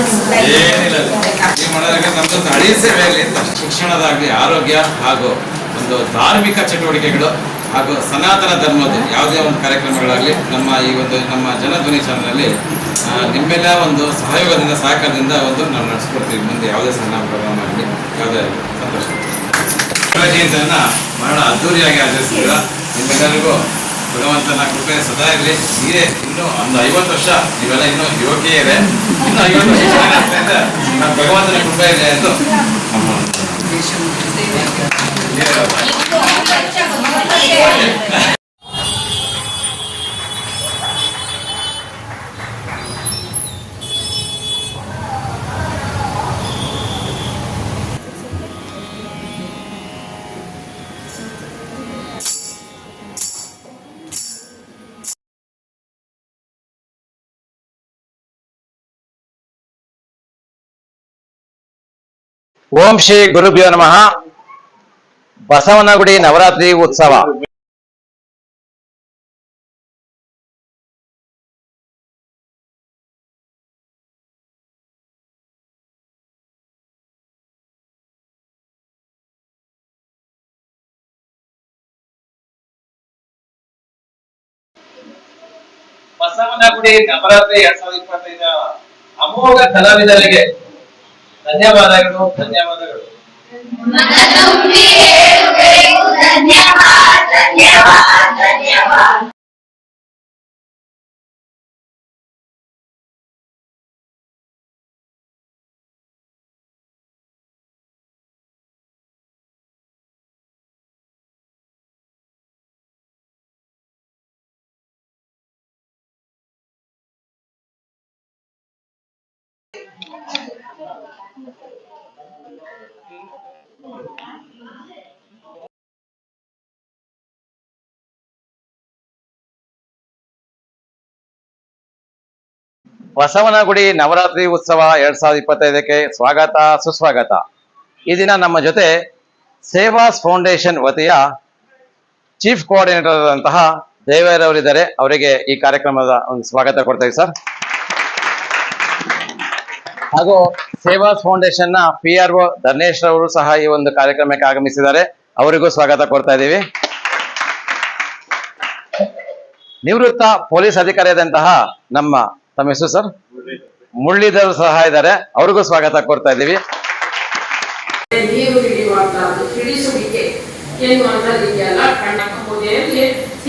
ಏನಿಲ್ಲ. ಈ ನಮ್ದೊಂದು ಹಳಿ ಸೇವೆಯಲ್ಲಿ ಶಿಕ್ಷಣದಾಗಲಿ ಆರೋಗ್ಯ ಹಾಗೂ ಒಂದು ಧಾರ್ಮಿಕ ಚಟುವಟಿಕೆಗಳು ಹಾಗೂ ಸನಾತನ ಧರ್ಮದ ಯಾವುದೇ ಒಂದು ಕಾರ್ಯಕ್ರಮಗಳಾಗಲಿ ನಮ್ಮ ಈ ಒಂದು ನಮ್ಮ ಜನಧ್ವನಿ ಚಾನಲಲ್ಲಿ ಆ, ನಿಮ್ಮೆಲ್ಲ ಒಂದು ಸಹಯೋಗದಿಂದ ಸಹಕಾರದಿಂದ ಒಂದು ನಾವು ನಡೆಸ್ಕೊಡ್ತೀವಿ. ಮುಂದೆ ಯಾವುದೇ ಸಣ್ಣ ಪ್ರೋಗ್ರಾಮ್ ಆಗಲಿ ಯಾವುದೇ ಸಂತೋಷ. ಜಯಂತಿಯನ್ನ ಬಹಳ ಅದ್ದೂರಿಯಾಗಿ ಆಚರಿಸಿದ್ರ ನಿಮ್ಮೆಲ್ಲರಿಗೂ ಭಗವಂತನ ಕೃಪೆ ಸದಾ ಇರಲಿ ಸೀರೆ ಇನ್ನು ಒಂದು ಐವತ್ತು ವರ್ಷ ನೀವೆಲ್ಲ ಇನ್ನೂ ಇದೆ ಇನ್ನು ಐವತ್ತು ವರ್ಷ ಭಗವಂತನ ಕೃಪೆ ಇದೆ ಎಂದು ನಮ್ಮ ಓಂ ಶ್ರೀ ಗುರುಭ್ಯೋ ನಮಃ. ಬಸವನಗುಡಿ ನವರಾತ್ರಿ ಉತ್ಸವ. ಬಸವನಗುಡಿ ನವರಾತ್ರಿ ಎರಡ್ ಸಾವಿರದ ಇಪ್ಪತ್ತೈದರ ಅಮೋಘ ಕಲಾವಿದರಿಗೆ ಧನ್ಯವಾದಗಳು ಧನ್ಯವಾದಗಳು ಮನದುಂಬಿ ಹೇಳುವೆವು ಧನ್ಯವಾದ ಧನ್ಯವಾದ ಧನ್ಯವಾದ ಬಸವನಗುಡಿ ನವರಾತ್ರಿ ಉತ್ಸವ ಎರಡ್ ಸಾವಿರದ ಇಪ್ಪತ್ತೈದಕ್ಕೆ ಸ್ವಾಗತ, ಸುಸ್ವಾಗತ. ಈ ದಿನ ನಮ್ಮ ಜೊತೆ ಸೇವಾಸ್ ಫೌಂಡೇಶನ್ ವತಿಯ ಚೀಫ್ ಕೋಆರ್ಡಿನೇಟರ್ ಆದಂತಹ ದೇವರವರಿದ್ದಾರೆ ಅವರಿಗೆ ಈ ಕಾರ್ಯಕ್ರಮದ ಒಂದು ಸ್ವಾಗತ ಕೊಡ್ತೇವೆ, ಸರ್. ಹಾಗೂ ಸೇವಾ ಫೌಂಡೇಶನ್ನ ಪಿ ಆರ್ ಒ ಧರ್ನೇಶ್ ಅವರು ಸಹ ಈ ಒಂದು ಕಾರ್ಯಕ್ರಮಕ್ಕೆ ಆಗಮಿಸಿದ್ದಾರೆ. ಅವರಿಗೂ ಸ್ವಾಗತ ಕೊಡ್ತಾ ಇದ್ದೀವಿ. ನಿವೃತ್ತ ಪೊಲೀಸ್ ಅಧಿಕಾರಿಯಾದಂತಹ ನಮ್ಮ, ತಮ್ಮ ಹೆಸರು ಸರ್? ಮುರಳೀಧರ್ ಸಹ ಇದ್ದಾರೆ. ಅವ್ರಿಗೂ ಸ್ವಾಗತ ಕೊಡ್ತಾ ಇದ್ದೀವಿ.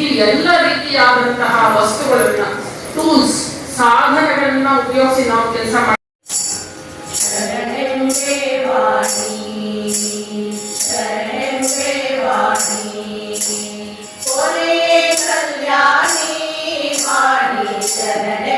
ಈ ಎಲ್ಲ ರೀತಿಯಾದಂತಹ ವಸ್ತುಗಳನ್ನ ಟೂಲ್ಸ್ ಸಾಧನಗಳನ್ನ ಉಪಯೋಗಿಸಿ ನಾವು ಕೆಲಸ seven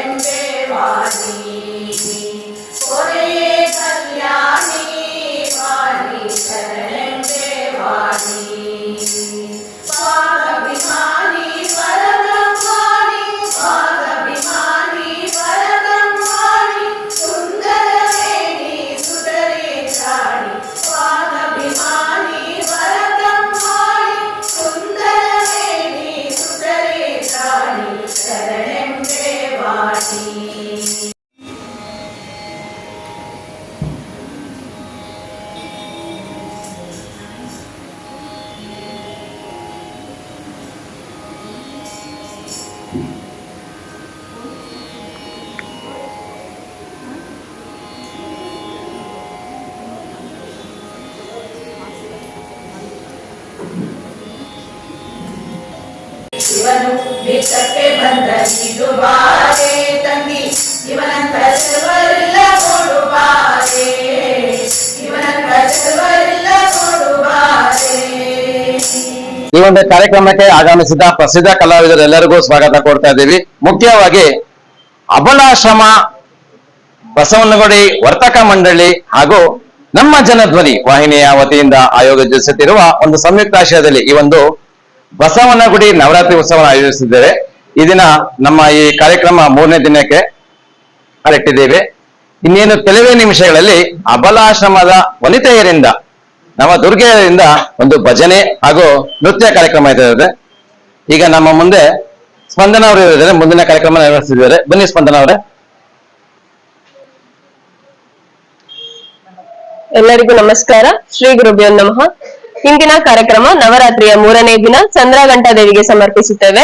ಇವನು ಭಿಕ್ಷಕ್ಕೆ ಬಂದ ಬಾರೆ ತಂಗಿ. ಇವನಂತ ಚೆಲುವರಿಲ್ಲ ನೋಡು ಬಾರೆ. ಇವನಂತ ಚೆಲುವರಿಲ್ಲ ನೋಡು ಈ ಒಂದು ಕಾರ್ಯಕ್ರಮಕ್ಕೆ ಆಗಮಿಸಿದ ಪ್ರಸಿದ್ಧ ಕಲಾವಿದರೆಲ್ಲರಿಗೂ ಸ್ವಾಗತ ಕೊಡ್ತಾ ಇದ್ದೀವಿ. ಮುಖ್ಯವಾಗಿ ಅಬಲಾಶ್ರಮ ಬಸವನಗುಡಿ ವರ್ತಕ ಮಂಡಳಿ ಹಾಗೂ ನಮ್ಮ ಜನಧ್ವನಿ ವಾಹಿನಿಯ ವತಿಯಿಂದ ಆಯೋಜಿಸುತ್ತಿರುವ ಒಂದು ಸಂಯುಕ್ತಾಶ್ರಯದಲ್ಲಿ ಈ ಒಂದು ಬಸವನಗುಡಿ ನವರಾತ್ರಿ ಉತ್ಸವ ಆಯೋಜಿಸಿದ್ದೇವೆ. ಈ ದಿನ ನಮ್ಮ ಈ ಕಾರ್ಯಕ್ರಮ ಮೂರನೇ ದಿನಕ್ಕೆ ಕರೆಟ್ಟಿದ್ದೇವೆ. ಇನ್ನೇನು ಕೆಲವೇ ನಿಮಿಷಗಳಲ್ಲಿ ಅಬಲಾಶ್ರಮದ ವನಿತೆಯರಿಂದ ನಮ್ಮ ದುರ್ಗೆಯರಿಂದ ಒಂದು ಭಜನೆ ಹಾಗೂ ನೃತ್ಯ ಕಾರ್ಯಕ್ರಮ ಇದೆ ಈಗ ನಮ್ಮ ಮುಂದೆ ಸ್ಪಂದನ ಅವರು ಇದ್ದಾರೆ. ಮುಂದಿನ ಕಾರ್ಯಕ್ರಮ ನಿರ್ವಹಿಸಿದ್ದಾರೆ ಬನ್ನಿ ಸ್ಪಂದನ ಅವರೇ ಎಲ್ಲರಿಗೂ ನಮಸ್ಕಾರ. ಶ್ರೀ ಗುರುಭ್ಯೋ ನಮಃ. ಇಂದಿನ ಕಾರ್ಯಕ್ರಮ ನವರಾತ್ರಿಯ ಮೂರನೇ ದಿನ ಚಂದ್ರಘಂಟಾ ದೇವಿಗೆ ಸಮರ್ಪಿಸುತ್ತೇವೆ.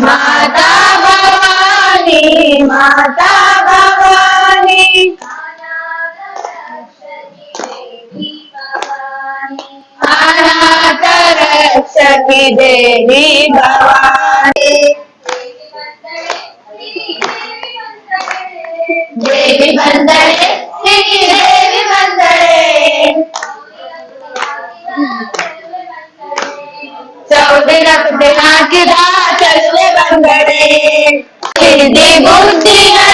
माता भवानी माता भवानी। अनाथ रक्षकि देवी भवानी। देवी बंदरे श्री देवी बंदरे। चौदह रख देना के दान புத்தி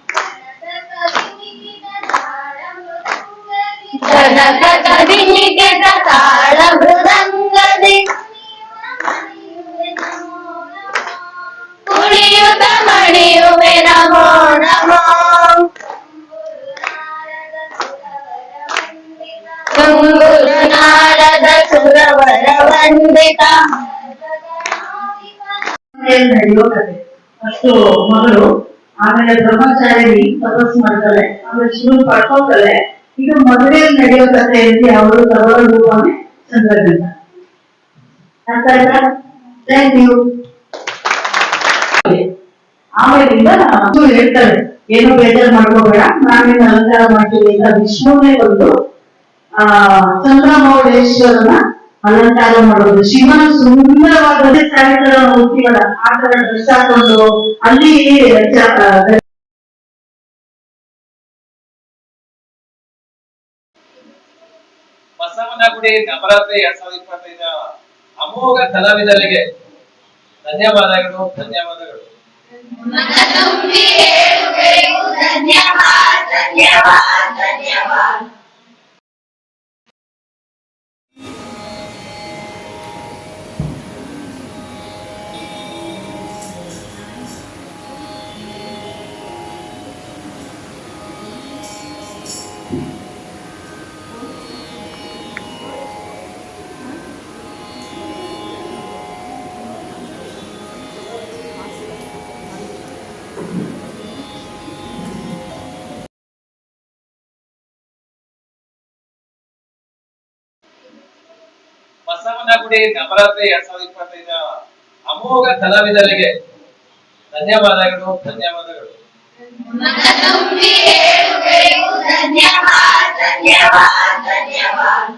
ಕವಿನಿಗೆದ ತಾಳ ನಮೋ ನಾರದ ಸುರವರ ಅಷ್ಟು ಮಗಳು ಆಮೇಲೆ ಬ್ರಹ್ಮಚಾರಿಣಿ ತಪಸ್ಸು ಮಾಡ್ತಾಳೆ ಆಮೇಲೆ ಶಿವನ್ ಪಡ್ಕೋತಾಳೆ ಇದು ಮದುವೆಯಲ್ಲಿ ನಡೆಯೋ ಕಥೆ ಅಂತ ಅವರು ಸರಳ ರೂಪನೇ ಚಂದ್ರಗಂಧ ಅರ್ಥ ಆಯ್ತಾ ಥ್ಯಾಂಕ್ ಯು ಆಮೇಲಿಂದ ಹೇಳ್ತಾರೆ, ಏನು ಬೇಜಾರ್ ಮಾಡ್ಕೋಬೇಡ ನಾನೇನು ಅಲಂಕಾರ ಮಾಡ್ತೀನಿ ಅಂತ ವಿಷ್ಣುವೇ ಒಂದು, ಆ, ಚಂದ್ರಮೌಳೇಶ್ವರನ ಅಲಂಕಾರ ಮಾಡೋದು. ಶಿವನ ಸುಂದರವಾದ ಸ್ಯಾರಿ ಮೂರ್ತಿಗಳ ಆ ತರ ಡ್ರೆಸ್ ಹಾಕೊಂಡು ಅಲ್ಲಿ ಬಸವನಗುಡಿ ನವರಾತ್ರಿ ಎರಡ್ ಸಾವಿರದ ಇಪ್ಪತ್ತೈದ ಅಮೋಘ ಕಲಾವಿದರಿಗೆ ಧನ್ಯವಾದಗಳು ಧನ್ಯವಾದಗಳು. ಧನ್ಯವಾದ ಧನ್ಯವಾದ ಧನ್ಯವಾದ. ಬಸವನಗುಡಿ ನವರಾತ್ರಿ ಎರಡ್ ಸಾವಿರದ ಇಪ್ಪತ್ತೈದ ಅಮೋಘ ಕಲಾವಿದರಿಗೆ ಧನ್ಯವಾದಗಳು ಧನ್ಯವಾದಗಳು. ಧನ್ಯವಾದ ಧನ್ಯವಾದ ಧನ್ಯವಾದ.